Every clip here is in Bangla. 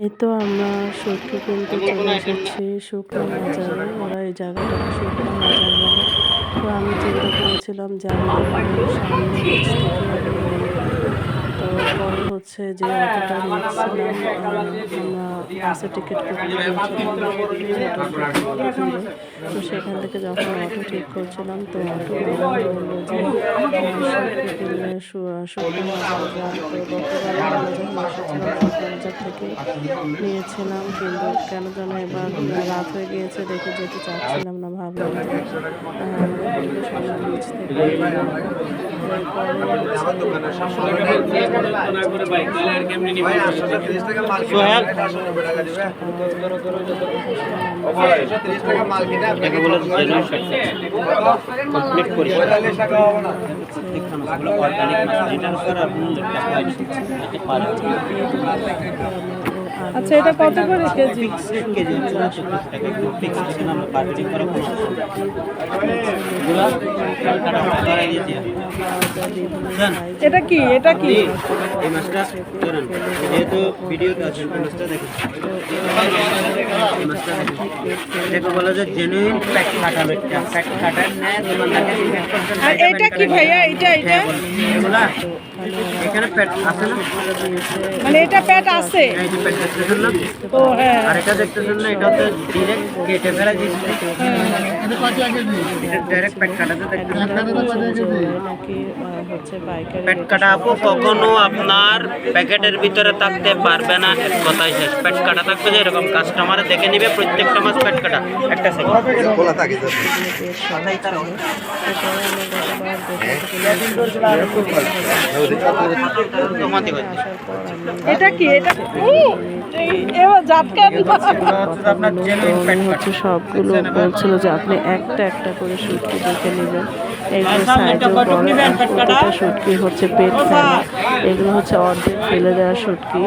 এই আমরা শুটকি কিন্তু চলে এসেছি শুকনো বাজারে ওরা এই জায়গাটাকে শুকনো বাজার বলে তো আমি চিন্তা করেছিলাম যে আমি সামনে। তো হচ্ছে যে টিকিট তো সেখান থেকে যখন অটো ঠিক করছিলাম, তো অটো থেকে নিয়েছিলাম, কিন্তু কেন যেন এবার রাত হয়ে গিয়েছে, দেখে যেতে চাচ্ছিলাম না, ভাবলাম আচ্ছা এটা কত করে কেজি? কেজি টাকা। করা এটা কি? এটা কি? এই মাছটা ধরেন যেহেতু ভিডিওতে আছেন এই মাছটা দেখুন এই মাছটা দেখুন এটাকে বলা যায় জেনুইন প্যাক কাটা বেটটা প্যাক কাটা নেয় দোকানদারকে আর এটা কি ভাইয়া? এটা এটা? এগুলা এখানে প্যাট আছে না মানে এটা প্যাট আছে? এই যে প্যাট দেখতেছেন না ও হ্যাঁ। আর এটা দেখতেছেন না এটা হচ্ছে ডিরেক্ট কেটে ফেলা দিচ্ছে এটা ডাইরেক্ট প্যাট নাকি পেট কাটা আপু কখনো আপনার প্যাকেটের ভিতরে থাকতে পারবে না এক কথাই শেষ পেট কাটা থাকবে যে এরকম কাস্টমার দেখে নিবে প্রত্যেকটা মাছ পেট কাটা একটা সেকেন্ড এটা কি? এটা হচ্ছে সবগুলো বলছিল যে আপনি একটা একটা করে সুটকে দেখে নেবেন। বড় আর শুটকি হচ্ছে পেট ফেলা। এগুলো হচ্ছে অর্ধেক ফেলে দেওয়া শুটকি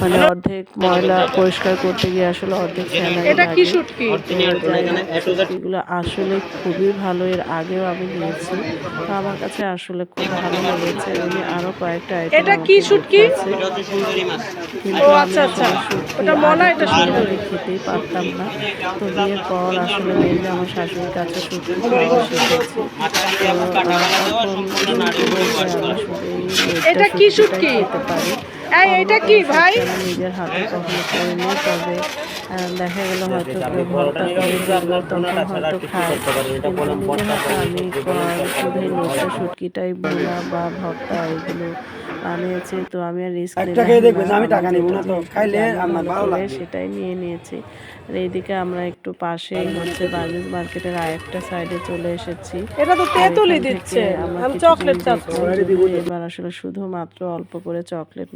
মানে অর্ধেক ময়লা পরিষ্কার করতে গিয়ে আসলে অর্ধেক ফেলা এটা কি শুটকি এগুলো আসলে খুবই ভালো এর আগেও আমি নিয়েছি। তো আমার কাছে আসলে খুব ভালো লেগেছে। আমি আরও কয়েকটা এটা কি শুটকি এটা হচ্ছে সুন্দরী মাছ। ও আচ্ছা আচ্ছা। ওটা মনে এটা সুন্দরী। খেতেই পারতাম না। তো বিয়ের পর আসলে আমার শাশুড়ির কাছে শুটকি খাওয়া শিখেছি এটা কি শুটকি কি এই এটা কি ভাই? নিজের হাতে কখনো করিনি তবে দেখা গেল হয়তো কেউ ভর্তা করে তখন হয়তো খায় কিন্তু নিজের হাতে আমি শুধু শুটকিটাই বোনা বা ভর্তা এগুলো বানিয়েছি তো আমি আর রিস্ক আমি টাকা নিব না তো খাইলে আমার ভালো লাগে সেটাই নিয়ে নিয়েছি। আর এইদিকে আমরা একটু পাশেই হচ্ছে বার্গেস মার্কেটের আরেকটা সাইডে চলে এসেছি। এটা তো তেঁতুলি দিচ্ছে আমি চকলেট এবার আসলে শুধুমাত্র অল্প করে চকলেট